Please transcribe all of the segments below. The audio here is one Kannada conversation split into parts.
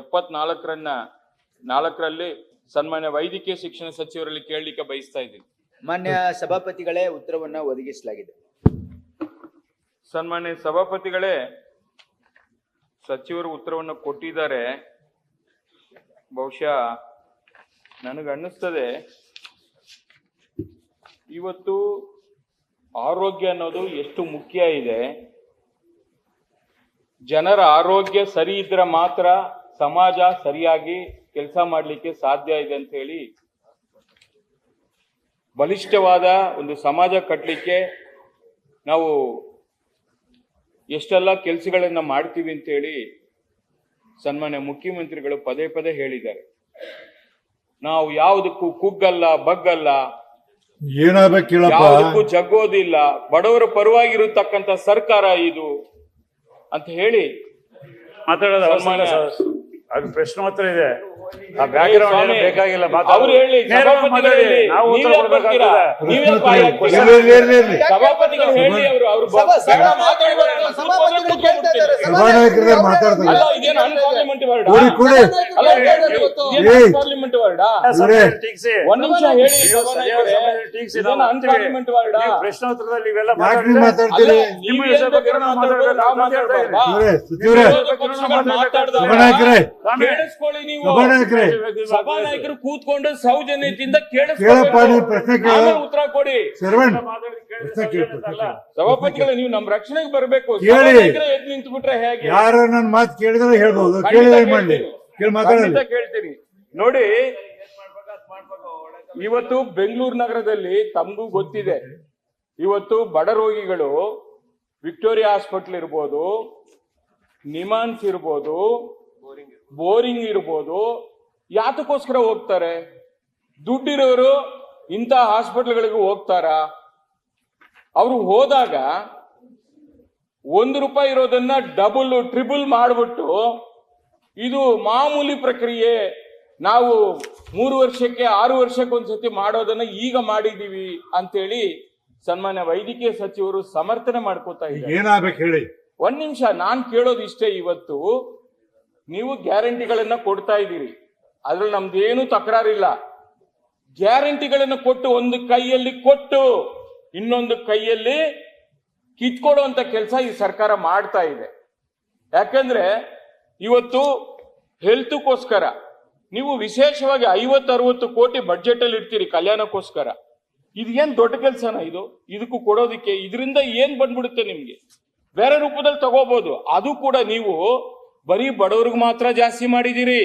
ಎಪ್ಪತ್ನಾಲ್ಕರನ್ನ ನಾಲ್ಕರಲ್ಲಿ ಸನ್ಮಾನ್ಯ ವೈದ್ಯಕೀಯ ಶಿಕ್ಷಣ ಸಚಿವರಲ್ಲಿ ಕೇಳಲಿಕ್ಕೆ ಬಯಸ್ತಾ ಇದ್ದೀನಿ. ಮಾನ್ಯ ಸಭಾಪತಿಗಳೇ ಉತ್ತರವನ್ನ ಒದಗಿಸಲಾಗಿದೆ. ಸನ್ಮಾನ್ಯ ಸಭಾಪತಿಗಳೇ ಸಚಿವರು ಉತ್ತರವನ್ನು ಕೊಟ್ಟಿದ್ದಾರೆ. ಬಹುಶಃ ನನಗೆ ಅನ್ನಿಸ್ತದೆ ಇವತ್ತು ಆರೋಗ್ಯ ಅನ್ನೋದು ಎಷ್ಟು ಮುಖ್ಯ ಇದೆ. ಜನರ ಆರೋಗ್ಯ ಸರಿ ಇದ್ರೆ ಮಾತ್ರ ಸಮಾಜ ಸರಿಯಾಗಿ ಕೆಲಸ ಮಾಡಲಿಕ್ಕೆ ಸಾಧ್ಯ ಇದೆ ಅಂತ ಹೇಳಿ ಬಲಿಷ್ಠವಾದ ಒಂದು ಸಮಾಜ ಕಟ್ಟಲಿಕ್ಕೆ ನಾವು ಎಷ್ಟೆಲ್ಲ ಕೆಲಸಗಳನ್ನ ಮಾಡ್ತೀವಿ ಅಂತೇಳಿ ಸನ್ಮಾನ್ಯ ಮುಖ್ಯಮಂತ್ರಿಗಳು ಪದೇ ಪದೇ ಹೇಳಿದ್ದಾರೆ. ನಾವು ಯಾವುದಕ್ಕೂ ಕುಗ್ಗಲ್ಲ ಬಗ್ಗಲ್ಲ ಯಾವುದಕ್ಕೂ ಜಗ್ಗೋದಿಲ್ಲ ಬಡವರ ಪರವಾಗಿರತಕ್ಕಂತ ಸರ್ಕಾರ ಇದು ಅಂತ ಹೇಳಿ ಮಾತಾಡೋದು ಅದು ಪ್ರಶ್ನೋತ್ತರ ಇದೆ ಆ ಬ್ಯಾಕ್ಗ್ರೌಂಡ್ ಬೇಕಾಗಿಲ್ಲ ಅವ್ರು ಹೇಳಿ ಸಭಾಪತಿಗಳು. ನಾವು ಉತ್ತರ ನೀವೇ ಬರ್ತೀರಾ? ಕೊಡ್ಬೇಕಾಗ್ತದೆ ಬಾಯಿ ಹಾಕ್ತೀರಾ? ಸಭಾಪತಿಗಳು ಹೇಳಿ ಅವರು ಅವರು ಸಭಾ- ಸಭಾ- ಮಾತಾಡಬಾರ್ದು. ಸಭಾಪತಿಗಳು ಕೇಳ್ತಾ ಇದ್ದಾರೆ. ಸಭಾನಾಯಕರೇ ಮಾತಾಡ್ತಾರೆ. ಅಲ್ಲ ಇದೇನು ಅನ್ಪಾರ್ಲಿಮೆಂಟ್ ವರ್ಡ್ ಕೂಡಿ. ಏಯ್. ಪ್ರಶ್ನೋತ್ತರದಲ್ಲಿ ಇವೆಲ್ಲ ಯಾಕೆ ನೀವು ಮಾತಾಡ್ತೀರಿ? ನಿಮ್ಮ? ಸಚಿವರೇ ಸಭಾನಾಯಕರೇ. ನೀವು. ಸಭಾನಾಯಕರೇ. ಸಭಾನಾಯಕರು ಕೂತ್ಕೊಂಡು ಸೌಜನ್ಯದಿಂದ ಕೇಳಪ್ಪ ನೀವು ಪ್ರಶ್ನೆ ಕೇಳು. ಉತ್ತರ ಕೊಡಿ. ಶರವಣ್. ಮಾತಾಡಿ ಪ್ರಶ್ನೆ ಕೇಳು, ಸಭಾಪತಿಗಳು ನೀವು ನಮ್ ರಕ್ಷಣೆಗೆ ಬರಬೇಕು. ಕೇಳಿ. ನಿಂತ್ಬಿಟ್ರೆ ಎದ್ದು ನಿಂತು ಬಿಟ್ರೆ ಹೇಗೆ? ಯಾರು ನನ್ನ ಮಾತು ಕೇಳಿದ್ರೆ ಹೇಳ್ಬೋದು. ಖಂಡಿತ ಕೇಳಿದ್ರೆ ಮಾಡ್ಲಿ. ಕೇಳಿ ಖಂಡಿತ ಕೇಳ್ತೀನಿ. ನೋಡಿ ಇವತ್ತು ಬೆಂಗಳೂರು ನಗರದಲ್ಲಿ ತಮಗೂ ಗೊತ್ತಿದೆ. ಇವತ್ತು ಬಡ ರೋಗಿಗಳು ವಿಕ್ಟೋರಿಯಾ ಹಾಸ್ಪಿಟಲ್ ಇರ್ಬೋದು ನಿಮಾನ್ಸ್ ಇರ್ಬೋದು ಬೋರಿಂಗ್ ಇರ್ಬೋದು ಯಾತಕ್ಕೋಸ್ಕರ ಹೋಗ್ತಾರೆ? ದುಡ್ಡಿರೋರು ಇಂಥ ಹಾಸ್ಪಿಟಲ್ಗಳಿಗೂ ಹೋಗ್ತಾರಾ? ಅವರು ಹೋದಾಗ ಒಂದು ರೂಪಾಯಿ ಇರೋದನ್ನ ಡಬಲ್ ಟ್ರಿಬಲ್ ಮಾಡಿಬಿಟ್ಟು ಇದು ಮಾಮೂಲಿ ಪ್ರಕ್ರಿಯೆ. ನಾವು ಮೂರು ವರ್ಷಕ್ಕೆ ಆರು ವರ್ಷಕ್ಕೆ ಒಂದ್ಸತಿ ಮಾಡೋದನ್ನ ಈಗ ಮಾಡಿದೀವಿ ಅಂತೇಳಿ ಸನ್ಮಾನ್ಯ ವೈದ್ಯಕೀಯ ಸಚಿವರು ಸಮರ್ಥನೆ ಮಾಡ್ಕೋತಾ ಇದ್ದಾರೆ. ಏನಾಗ್ಬೇಕು ಹೇಳಿ? ಒಂದ್ ನಿಮಿಷ ನಾನ್ ಕೇಳೋದು ಇಷ್ಟೇ ಇವತ್ತು. ನೀವು ಗ್ಯಾರಂಟಿಗಳನ್ನ ಕೊಡ್ತಾ ಇದ್ದೀರಿ. ಅದ್ರಲ್ಲಿ ನಮ್ದೇನು ತಕರಾರಿಲ್ಲ. ಗ್ಯಾರಂಟಿಗಳನ್ನು ಕೊಟ್ಟು ಒಂದು ಕೈಯಲ್ಲಿ ಕೊಟ್ಟು ಇನ್ನೊಂದು ಕೈಯಲ್ಲಿ ಕಿತ್ಕೊಳ್ಳುವಂತ ಕೆಲಸ ಈ ಸರ್ಕಾರ ಮಾಡ್ತಾ ಇದೆ. ಯಾಕಂದ್ರೆ ಇವತ್ತು ಹೆಲ್ತ್ಗೋಸ್ಕರ ನೀವು ವಿಶೇಷವಾಗಿ ಐವತ್ತು ಅರವತ್ತು ಕೋಟಿ ಬಡ್ಜೆಟ್ ಅಲ್ಲಿ ಇಡ್ತೀರಿ ಕಲ್ಯಾಣಕ್ಕೋಸ್ಕರ. ಇದು ಏನ್ ದೊಡ್ಡ ಕೆಲಸನ ಇದು? ಇದಕ್ಕೂ ಕೊಡೋದಕ್ಕೆ ಇದರಿಂದ ಏನ್ ಬಂದ್ಬಿಡುತ್ತೆ ನಿಮ್ಗೆ? ಬೇರೆ ರೂಪದಲ್ಲಿ ತಗೋಬಹುದು ಅದು ಕೂಡ ನೀವು ಬರೀ ಬಡವ್ರಿಗೆ ಮಾತ್ರ ಜಾಸ್ತಿ ಮಾಡಿದ್ದೀರಿ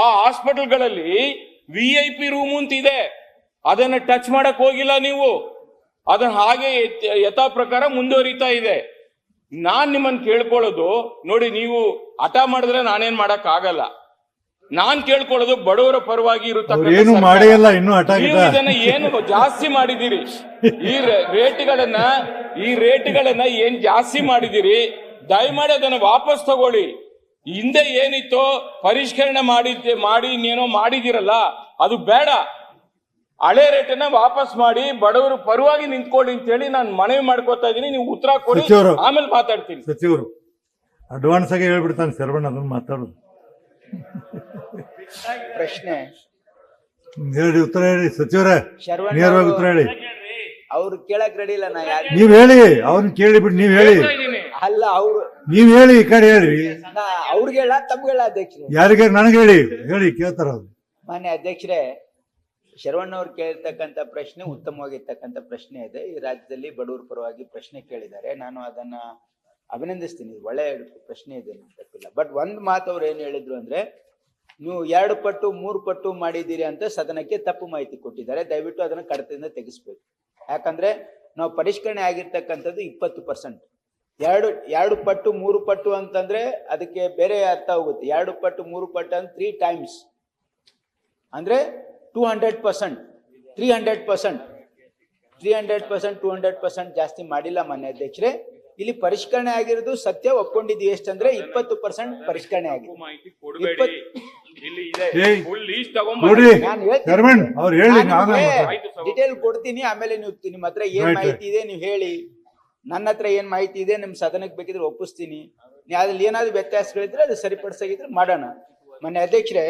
ಆ ಹಾಸ್ಪಿಟಲ್ಗಳಲ್ಲಿ ವಿ ಐ ಪಿ ರೂಮ್ ಅಂತ ಇದೆ. ಅದನ್ನ ಟಚ್ ಮಾಡಕ್ ಹೋಗಿಲ್ಲ ನೀವು. ಅದನ್ನ ಹಾಗೆ ಯಥ್- ಪ್ರಕಾರ ಮುಂದುವರಿತಾ ಇದೆ. ನಾನ್ ನಿಮ್ಮನ್ನ ಕೇಳ್ಕೊಳ್ಳೋದು ನೋಡಿ ನೀವು ಹಠ ಮಾಡಿದ್ರೆ ನಾನೇನ್ ಮಾಡಕ್ ಆಗಲ್ಲ ನಾನ್ ಕೇಳ್ಕೊಳ್ಳೋದು ಬಡವರ ಪರವಾಗಿ ಇದನ್ನ ಏನು ಜಾಸ್ತಿ ಮಾಡಿದಿರಿ ಈ ರೇಟ್ಗಳನ್ನ ಈ ರೇಟ್ಗಳನ್ನ ಏನ್ ಜಾಸ್ತಿ ಮಾಡಿದಿರಿ ದಯಮಾಡಿ ಅದನ್ನ ವಾಪಸ್ ತಗೊಳ್ಳಿ. ಹಿಂದೆ ಏನಿತ್ತು ಪರಿಷ್ಕರಣೆ ಮಾಡಿ ಮಾಡಿ ಇನ್ನೇನೋ ಮಾಡಿದಿರಲ್ಲ ಅದು ಬೇಡ. ಹಳೆ ರೇಟನ್ನ ವಾಪಸ್ ಮಾಡಿ ಬಡವರು ಪರವಾಗಿ ನಿಂತ್ಕೊಳ್ಳಿ ಅಂತ ಹೇಳಿ ನಾನು ಮನವಿ ಮಾಡ್ಕೊತಾ ಇದೀನಿ ನೀವು ಉತ್ತರ ಕೊಡಿ ಸಚಿವರು. ಆಮೇಲೆ ಮಾತಾಡ್ತೀನಿ. ಸಚಿವರು ಅಡ್ವಾನ್ಸ್ ಆಗಿ ಹೇಳ್ಬಿಡ್ತಾನೆ ಶರವಣ್ ಅದನ್ನ ಮಾತಾಡೋದು. ಪ್ರಶ್ನೆ. ಹೇಳಿ ಉತ್ತರ ಹೇಳಿ. ಸಚಿವರೇ ನೇರವಾಗಿ ಉತ್ತರ ಹೇಳಿ. ಅವ್ರು ಕೇಳಕ್ ರೆಡಿ ಇಲ್ಲ ನಾ ಯಾರು ನೀವ್ ಹೇಳಿ ಅವ್ರನ್ನ ಕೇಳಿಬಿಟ್ಟು ನೀವ್ ಹೇಳಿ. ಹೇಳ್ತಾ. ಅಲ್ಲ ಅವ್ರು ನೀವ್ ಹೇಳಿ ಈ ಕಡೆ ಹೇಳಿ. ನಾ ಅವ್ರಿಗೆ ಹೇಳ ತಮ್ಗೆಲ್ಲ ಅಧ್ಯಕ್ಷರೇ. ಯಾರಿಗೆ ನನಗೆ ಹೇಳಿ. ಹೇಳಿ ಕೇಳ್ತಾರ ಅವ್ರು. ಮಾನ್ಯ ಅಧ್ಯಕ್ಷರೇ ಶರವಣ್ಣ ಅವ್ರು ಕೇಳಿರ್ತಕ್ಕಂಥ ಪ್ರಶ್ನೆ ಉತ್ತಮವಾಗಿರ್ತಕ್ಕಂಥ ಪ್ರಶ್ನೆ ಇದೆ. ಈ ರಾಜ್ಯದಲ್ಲಿ ಬಡವರ ಪರವಾಗಿ ಪ್ರಶ್ನೆ ಕೇಳಿದ್ದಾರೆ. ನಾನು ಅದನ್ನ ಅಭಿನಂದಿಸ್ತೀನಿ. ಒಳ್ಳೆಯ ಒಳ್ಳೆ ಪ್ರಶ್ನೆ ಇದೆ ತಪ್ಪಿಲ್ಲ ಬಟ್ ಒಂದ್ ಮಾತು ಅವ್ರು ಏನ್ ಹೇಳಿದ್ರು ಅಂದ್ರೆ, ನೀವು ಎರಡು ಪಟ್ಟು, ಮೂರು ಪಟ್ಟು ಮಾಡಿದ್ದೀರಿ ಅಂತ ಸದನಕ್ಕೆ ತಪ್ಪು ಮಾಹಿತಿ ಕೊಟ್ಟಿದ್ದಾರೆ. ದಯವಿಟ್ಟು ಅದನ್ನ ಕಡತದಿಂದ ತೆಗಿಸ್ಬೇಕು. ಯಾಕಂದ್ರೆ ನಾವು ಪರಿಷ್ಕರಣೆ ಆಗಿರ್ತಕ್ಕಂಥದ್ದು ಇಪ್ಪತ್ತು ಪರ್ಸೆಂಟ್. ಎರಡು ಎರಡು ಪಟ್ಟು, ಮೂರು ಪಟ್ಟು ಅಂತಂದ್ರೆ ಅದಕ್ಕೆ ಬೇರೆ ಅರ್ಥ ಹೋಗುತ್ತೆ. ಎರಡು ಪಟ್ಟು, ಮೂರು ಪಟ್ಟು ಅಂದ್ರೆ ತ್ರೀ ಟೈಮ್ಸ್ ಅಂದ್ರೆ two hundred percent three hundred percent three hundred percent two hundred percent ಜಾಸ್ತಿ ಮಾಡಿಲ್ಲ ಮಾನ್ಯ ಅಧ್ಯಕ್ಷರೇ. ಇಲ್ಲಿ ಪರಿಷ್ಕರಣೆ ಆಗಿರೋದು ಸತ್ಯ ಒಪ್ಕೊಂಡಿದ್ದೀವಿ ಎಷ್ಟಂದ್ರೆ ಇಪ್ಪತ್ತು ಪರ್ಸೆಂಟ್ ಪರಿಷ್ಕರಣೆ ಆಗಿದೆ. ಮಾಹಿತಿ ಕೊಡಬೇಡಿ. ಇಲ್ಲಿ ಇದೆ. ಫುಲ್ ಲೀಸ್ಟ್ ನೋಡ್ರಿ ನಾನು ಹೇಳ್ತೀನಿ. ಶರವಣ್ ಅವ್ರು ಹೇಳಿ ನಾನು ಡಿಟೇಲ್ ಕೊಡ್ತೀನಿ ಆಮೇಲೆ ನೀವು ನಿಮ್ಮ ಹತ್ರ ಏನ್ ಮಾಹಿತಿ ಇದೆ ನೀವು ಹೇಳಿ. ನನ್ನ ಹತ್ರ ಏನ್ ಮಾಹಿತಿ ಇದೆ ನಿಮ್ ಸದನಕ್ಕೆ ಬೇಕಿದ್ರೆ ಒಪ್ಪಿಸ್ತೀನಿ. ಅದ್ರಲ್ಲಿ ಏನಾದ್ರು ವ್ಯತ್ಯಾಸಗಳಿದ್ರೆ ಅದು ಸರಿಪಡಿಸಾಗಿದ್ರೆ ಮಾಡೋಣ. ಮೊನ್ನೆ ಅಧ್ಯಕ್ಷರೇ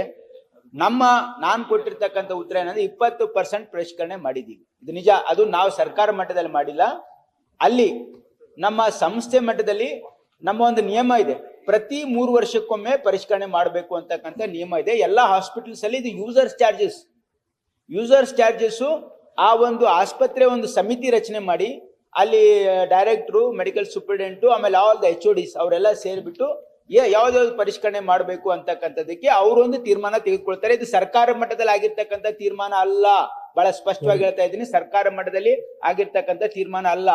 ನಮ್ಮ, ನಾನು ಕೊಟ್ಟಿರ್ತಕ್ಕಂಥ ಉತ್ತರ ಏನಂದ್ರೆ ಇಪ್ಪತ್ತು ಪರ್ಸೆಂಟ್ ಪರಿಷ್ಕರಣೆ ಮಾಡಿದ್ದೀವಿ. ಇದು ನಿಜ, ಅದು ನಾವು ಸರ್ಕಾರ ಮಟ್ಟದಲ್ಲಿ ಮಾಡಿಲ್ಲ. ಅಲ್ಲಿ ನಮ್ಮ ಸಂಸ್ಥೆ ಮಟ್ಟದಲ್ಲಿ ನಮ್ಮ ಒಂದು ನಿಯಮ ಇದೆ. ಪ್ರತಿ ಮೂರು ವರ್ಷಕ್ಕೊಮ್ಮೆ ಪರಿಷ್ಕರಣೆ ಮಾಡಬೇಕು ಅಂತಕ್ಕಂಥ ನಿಯಮ ಇದೆ. ಎಲ್ಲ ಹಾಸ್ಪಿಟಲ್ಸ್ ಅಲ್ಲಿ ಇದು ಯೂಸರ್ಸ್ ಚಾರ್ಜಸ್ ಯೂಸರ್ಸ್ ಚಾರ್ಜಸ್ ಆ ಒಂದು ಆಸ್ಪತ್ರೆ ಒಂದು ಸಮಿತಿ ರಚನೆ ಮಾಡಿ, ಅಲ್ಲಿ ಡೈರೆಕ್ಟ್ರು ಮೆಡಿಕಲ್ ಸೂಪರಿಂಟೆಂಟು ಆಮೇಲೆ all the H O Ds ಅವರೆಲ್ಲ ಸೇರಿಬಿಟ್ಟು ಯಾವ್ದಾವ್ದು ಪರಿಷ್ಕರಣೆ ಮಾಡಬೇಕು ಅಂತಕ್ಕಂಥದ್ದಕ್ಕೆ ಅವರೊಂದು ತೀರ್ಮಾನ ತೆಗೆದುಕೊಳ್ತಾರೆ. ಇದು ಸರ್ಕಾರ ಮಟ್ಟದಲ್ಲಿ ಆಗಿರ್ತಕ್ಕಂಥ ತೀರ್ಮಾನ ಅಲ್ಲ. ಬಹಳ ಸ್ಪಷ್ಟವಾಗಿ ಹೇಳ್ತಾ ಇದ್ದೀನಿ ಸರ್ಕಾರ ಮಟ್ಟದಲ್ಲಿ ಆಗಿರ್ತಕ್ಕಂಥ ತೀರ್ಮಾನ ಅಲ್ಲ.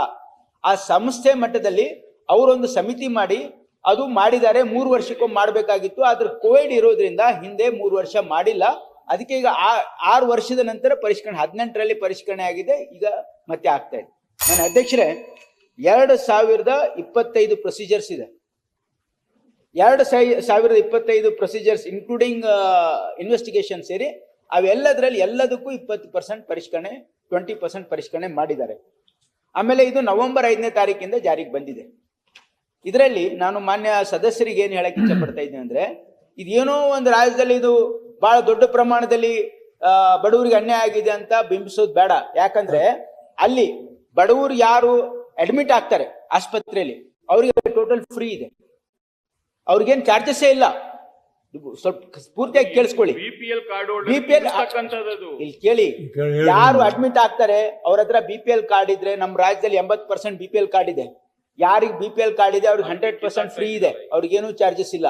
ಆ ಸಂಸ್ಥೆ ಮಟ್ಟದಲ್ಲಿ ಅವರೊಂದು ಸಮಿತಿ ಮಾಡಿ ಅದು ಮಾಡಿದ್ದಾರೆ ಮೂರು ವರ್ಷಕ್ಕೊಮ್ಮೆ ಮಾಡಬೇಕಾಗಿತ್ತು. ಆದ್ರೆ ಕೋವಿಡ್ ಇರೋದ್ರಿಂದ ಹಿಂದೆ ಮೂರು ವರ್ಷ ಮಾಡಿಲ್ಲ. ಅದಕ್ಕೆ ಈಗ ಆ- ಆರು ವರ್ಷದ ನಂತರ ಪರಿಷ್ಕರಣೆ ಹದಿನೆಂಟರಲ್ಲಿ ಪರಿಷ್ಕರಣೆ ಆಗಿದೆ. ಈಗ ಮತ್ತೆ ಆಗ್ತಾ ಇದೆ. ನನ್ನ ಅಧ್ಯಕ್ಷರೇ ಎರಡು ಸಾವಿರದ ಇಪ್ಪತ್ತೈದು ಪ್ರೊಸೀಜರ್ಸ್ ಇದೆ. ಎರಡು ಸಾವಿರದ ಇಪ್ಪತ್ತೈದು ಪ್ರೊಸೀಜರ್ಸ್ ಇನ್ಕ್ಲೂಡಿಂಗ್ ಇನ್ವೆಸ್ಟಿಗೇಷನ್ ಸೇರಿ, ಅವೆಲ್ಲದರಲ್ಲಿ ಎಲ್ಲದಕ್ಕೂ ಇಪ್ಪತ್ತು ಪರ್ಸೆಂಟ್ ಪರಿಷ್ಕರಣೆ ಟ್ವೆಂಟಿ ಪರ್ಸೆಂಟ್ ಪರಿಷ್ಕರಣೆ ಮಾಡಿದ್ದಾರೆ. ಆಮೇಲೆ ಇದು ನವೆಂಬರ್ ಐದನೇ ತಾರೀಕಿಂದ ಜಾರಿಗೆ ಬಂದಿದೆ. ಇದರಲ್ಲಿ ನಾನು ಮಾನ್ಯ ಸದಸ್ಯರಿಗೆ ಏನು ಹೇಳಕ್ಕೆ ಇಷ್ಟಪಡ್ತಾ ಇದ್ದೀನಿ ಅಂದ್ರೆ, ಇದೇನೋ ಒಂದು ರಾಜ್ಯದಲ್ಲಿ ಇದು ಬಹಳ ದೊಡ್ಡ ಪ್ರಮಾಣದಲ್ಲಿ ಬಡವರಿಗೆ ಅನ್ಯಾಯ ಆಗಿದೆ ಅಂತ ಬಿಂಬಿಸೋದು ಬೇಡ. ಯಾಕಂದ್ರೆ ಅಲ್ಲಿ ಬಡವರು ಯಾರು ಅಡ್ಮಿಟ್ ಆಗ್ತಾರೆ ಆಸ್ಪತ್ರೆಯಲ್ಲಿ, ಅವರಿಗೆ ಟೋಟಲ್ ಫ್ರೀ ಇದೆ. ಅವ್ರಿಗೇನ್ ಚಾರ್ಜಸ್ಸೇ ಇಲ್ಲ. ಸ್ವಲ್ಪ ಪೂರ್ತಿಯಾಗಿ ಕೇಳಿಸ್ಕೊಳ್ಳಿ. ಬಿ ಪಿ ಎಲ್ ಇಲ್ಲಿ ಕೇಳಿ. ಕೇಳಿ, ಯಾರು ಅಡ್ಮಿಟ್ ಆಗ್ತಾರೆ ಅವ್ರ ಹತ್ರ ಬಿ ಪಿ ಎಲ್ ಕಾರ್ಡ್ ಇದ್ರೆ ನಮ್ಮ ರಾಜ್ಯದಲ್ಲಿ ಎಂಬತ್ percent B P L card ಇದೆ. ಯಾರಿಗೆ ಬಿ ಪಿ ಎಲ್ ಕಾರ್ಡ್ ಇದೆ ಅವ್ರಿಗೆ ಹಂಡ್ರೆಡ್ ಪರ್ಸೆಂಟ್ ಫ್ರೀ ಇದೆ. ಅವ್ರಿಗೇನು ಚಾರ್ಜಸ್ ಇಲ್ಲ.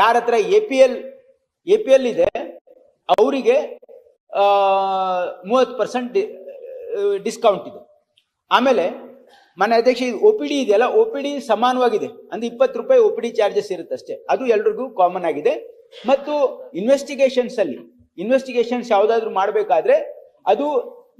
ಯಾರ ಹತ್ರ A P L A P L ಇದೆ ಅವರಿಗೆ ಮೂವತ್ತು ಪರ್ಸೆಂಟ್ ಡಿಸ್ಕೌಂಟ್ ಇದೆ. ಆಮೇಲೆ ಮನೆ ಅಧ್ಯಕ್ಷ ಒ ಪಿ ಡಿ ಇದೆಯಲ್ಲ ಒ ಪಿ ಡಿ ಸಮಾನವಾಗಿದೆ. ಅಂದ್ರೆ ಇಪ್ಪತ್ತು ರೂಪಾಯಿ ಒ ಪಿ ಡಿ ಚಾರ್ಜಸ್ ಇರುತ್ತೆ ಅಷ್ಟೇ. ಅದು ಎಲ್ರಿಗೂ ಕಾಮನ್ ಆಗಿದೆ. ಮತ್ತು ಇನ್ವೆಸ್ಟಿಗೇಷನ್ಸ್ ಅಲ್ಲಿ ಇನ್ವೆಸ್ಟಿಗೇಷನ್ಸ್ ಯಾವ್ದಾದ್ರು ಮಾಡಬೇಕಾದ್ರೆ ಅದು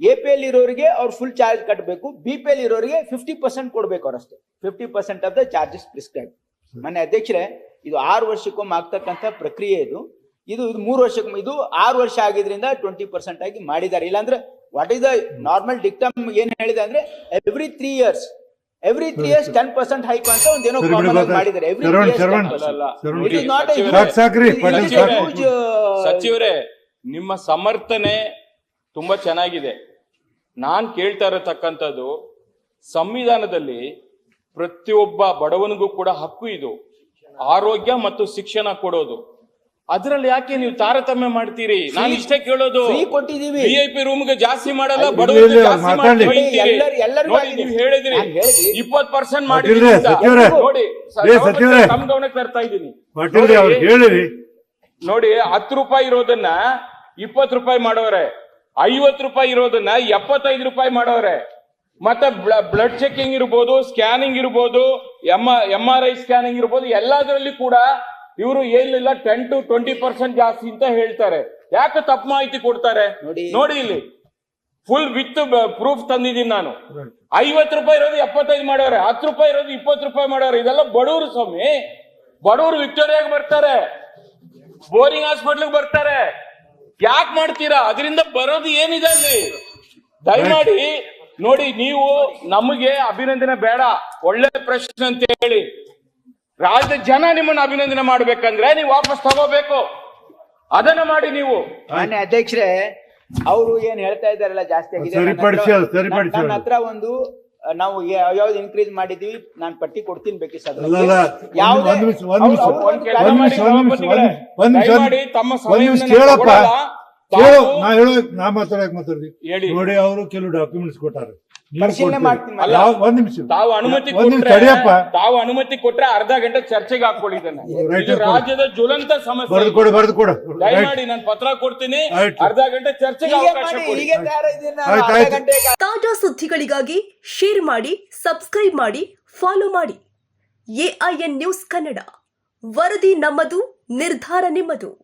ಎ ಪಿ ಎಲ್ ಇರೋರಿಗೆ ಅವ್ರು ಫುಲ್ ಚಾರ್ಜ್ ಕಟ್ಟಬೇಕು ಬಿ ಪಿ ಎಲ್ ಇರೋರಿಗೆ ಫಿಫ್ಟಿ ಪರ್ಸೆಂಟ್ ಕೊಡ್ಬೇಕು ಅವ್ರಷ್ಟೇ fifty percent of the charges prescribe ಮನೆ ಅಧ್ಯಕ್ಷರೇ ಇದು ಆರು ವರ್ಷಕ್ಕೊಮ್ಮೆ ಆಗ್ತಕ್ಕಂಥ ಪ್ರಕ್ರಿಯೆ ಇದು. ಇದು ಇದು ಮೂರು ವರ್ಷಕ್ಕೊಮ್ಮೆ ಇದು ಆರು ವರ್ಷ ಆಗಿದ್ರಿಂದ ಟ್ವೆಂಟಿ ಪರ್ಸೆಂಟ್ ಆಗಿ ಮಾಡಿದ್ದಾರೆ. ಇಲ್ಲಾಂದ್ರೆ what is the normal dictum ಏನ್ ಹೇಳಿದೆ ಅಂದ್ರೆ every three years every three years ten percent hike ಅಂತ ಒಂದೇನೋ ಕಾಮನ್ ಆಗಿ. ಮಾಡಿದ್ದಾರೆ ಎವ್ರಿ. It is not. ಸಚಿವರೇ ನಿಮ್ಮ ಸಮರ್ಥನೆ ತುಂಬಾ ಚೆನ್ನಾಗಿದೆ ನಾನ್ ಕೇಳ್ತಾ ಇರತಕ್ಕಂಥದ್ದು ಸಂವಿಧಾನದಲ್ಲಿ ಪ್ರತಿಯೊಬ್ಬ ಬಡವನಿಗೂ ಕೂಡ ಹಕ್ಕು ಇದು ಆರೋಗ್ಯ ಮತ್ತು ಶಿಕ್ಷಣ ಕೊಡೋದು ಅದರಲ್ಲಿ ಯಾಕೆ ನೀವು ತಾರತಮ್ಯ ಮಾಡ್ತೀರಿ? ನಾನು ಇಷ್ಟೇ ಕೇಳೋದು. ಕೊಟ್ಟಿದೀವಿ ವಿಐಪಿ ರೂಮ್ಗೆ ಜಾಸ್ತಿ ಮಾಡಲ್ಲ ಬಡವರಿಗೆ ಜಾಸ್ತಿ ಮಾಡಿ ನೋಡಿ ನೀವು ಹೇಳಿದ್ರಿ. ಇಪ್ಪತ್ ಪರ್ಸೆಂಟ್ ಮಾಡಿದ್ರಿ. ನೋಡಿ. ತಮ್ಮ ಗಮನಕ್ಕೆ ತರ್ತಾ ಇದ್ದೀನಿ. ನೋಡಿ ಹತ್ತು ರೂಪಾಯಿ ಇರೋದನ್ನ ಇಪ್ಪತ್ ರೂಪಾಯಿ ಮಾಡೋರೆ. ಐವತ್ ರೂಪಾಯಿ ಇರೋದನ್ನ ಎಪ್ಪತ್ತೈದು ರೂಪಾಯಿ ಮಾಡೋರೆ. ಮತ್ತೆ ಬ್ಲಡ್ ಚೆಕಿಂಗ್ ಇರ್ಬೋದು ಸ್ಕ್ಯಾನಿಂಗ್ ಇರ್ಬೋದು M M R I scanning ಇರ್ಬೋದು ಎಲ್ಲದರಲ್ಲಿ ಕೂಡ ಇವರು ಏನಿಲ್ಲ ಟೆನ್ ಟು ಟ್ವೆಂಟಿ ಪರ್ಸೆಂಟ್ ಜಾಸ್ತಿ ಅಂತ ಹೇಳ್ತಾರೆ. ಯಾಕೆ ತಪ್ಪು ಮಾಹಿತಿ ಕೊಡ್ತಾರೆ? ನೋಡಿ. ನೋಡಿ ಇಲ್ಲಿ. ಫುಲ್ ವಿತ್ ಪ್ರೂಫ್ ತಂದಿದ್ದೀನಿ ನಾನು. ಐವತ್ತು ರೂಪಾಯಿ ಇರೋದು ಎಪ್ಪತ್ತೈದು ಮಾಡೋರೆ ಹತ್ತು ರೂಪಾಯಿ ಇರೋದು ಇಪ್ಪತ್ತು ರೂಪಾಯಿ ಮಾಡೋರೆ. ಇದೆಲ್ಲ ಬಡವರು ಸ್ವಾಮಿ. ಬಡವರು ವಿಕ್ಟೋರಿಯಾಗ ಬರ್ತಾರೆ. ಬೋರಿಂಗ್ ಹಾಸ್ಪಿಟ್ಲಿಗೆ ಬರ್ತಾರೆ. ಯಾಕೆ ಮಾಡ್ತೀರಾ? ಅದರಿಂದ ಬರೋದು ಏನಿದೆ ಅಲ್ಲಿ? ದಯಮಾಡಿ ನೋಡಿ ನೀವು ನಮಗೆ ಅಭಿನಂದನೆ ಬೇಡ. ಒಳ್ಳೆ ಪ್ರಶ್ನೆ ಅಂತ ಹೇಳಿ. ರಾಜ್ಯದ ಜನ ನಿಮ್ಮನ್ನ ಅಭಿನಂದನೆ ಮಾಡ್ಬೇಕಂದ್ರೆ ನೀವು ವಾಪಸ್ ತಗೋಬೇಕು ಅದನ್ನ ಮಾಡಿ ನೀವು ಮಾನ್ಯ ಅಧ್ಯಕ್ಷರೇ ಅವರು ಏನ್ ಹೇಳ್ತಾ ಇದಾರಲ್ಲ ಜಾಸ್ತಿ ಆಗಿದೆ ನನ್ನ ಹತ್ರ- ಸರಿಪಡಿಸಿ ಅದು, ಸರಿಪಡಿಸಿ ನನ್ನ ಅದು. ಹತ್ರ ಒಂದು ಆ, ನಾವು ಯಾವ್ದು ಇನ್ಕ್ರೀಸ್ ಮಾಡಿದೀವಿ ನಾನು ಪಟ್ಟಿ ಕೊಡ್ತೀನಿ ಬೇಕಿಸ್ ಅಲ್ಲ, ಅಲ್ಲ. ಒಂದ್- ಒಂದ್ ನಿಮಿಷ, ಒಂದ್ ನಿಮಿಷ. ಒಂದ್ ಕೆಲಸ ಒಂದ್ ಮಾಡಿ ನಿಮಿಷ, ಒಂದ್ ನಿಮಿಷ, ನಿಮಿಷ, ಒಂದ್ ದಯಮಾಡಿ ತಮ್ಮ ಒಂದ್ ನಿಮಿಷ ಸಮಯವನ್ನ ಕೇಳಪ್ಪ ತಗೊಳ್ಳಲ್ಲ. ಕೇಳು ತಾವು- ನಾ ಹೇಳೋ ನಾ ಮಾತಾಡಕ್ ಮಾತಾಡ್ರಿ ಹೇಳಿ. ನೋಡಿ ಅವರು ಕೆಲವು ಡಾಕ್ಯುಮೆಂಟ್ಸ್ ಕೊಟ್ಟಾರ ಪರಿಶೀಲನೆ ಮಾಡ್ತೀನಿ. ಅಲ್ಲ. ಯಾವ- ಒಂದ್ ನಿಮಿಷ. ತಾವು ಅನುಮತಿ ಒಂದ್ ನಿಮಿಷ ಕೊಟ್ರೆ ತಡಿಯಪ್ಪ. ತಾವು ಅನುಮತಿ ಕೊಟ್ರೆ ಅರ್ಧ ಗಂಟೆ ಚರ್ಚೆಗೆ ಇದು ರಾಜ್ಯದ ಜ್ವಲಂತ ಸಮಸ್ಯೆ. ಬರೆದು ಕೊಡು ಬರೆದು ಕೊಡು. ದಯಮಾಡಿ ನಾನು ಪತ್ರ ಕೊಡ್ತೀನಿ. ಆಯ್ತು. ಅರ್ಧ ಗಂಟೆ ಚರ್ಚೆಗೆ ಹೀಗೆ ಅವಕಾಶ ಮಾಡಿ ಕೊಡಿ. ಹೀಗೆ ತಯಾರ ಇದೀನಿ ನಾನು. ಆಯ್ತು, ಅರ್ಧ ಗಂಟೆ ತಾಜಾ ಸುದ್ದಿಗಳಿಗಾಗಿ ಶೇರ್ ಮಾಡಿ ಸಬ್ಸ್ಕ್ರೈಬ್ ಮಾಡಿ ಫಾಲೋ ಮಾಡಿ. AIN news Kannada. ವರದಿ ನಮ್ಮದು ನಿರ್ಧಾರ ನಿಮ್ಮದು.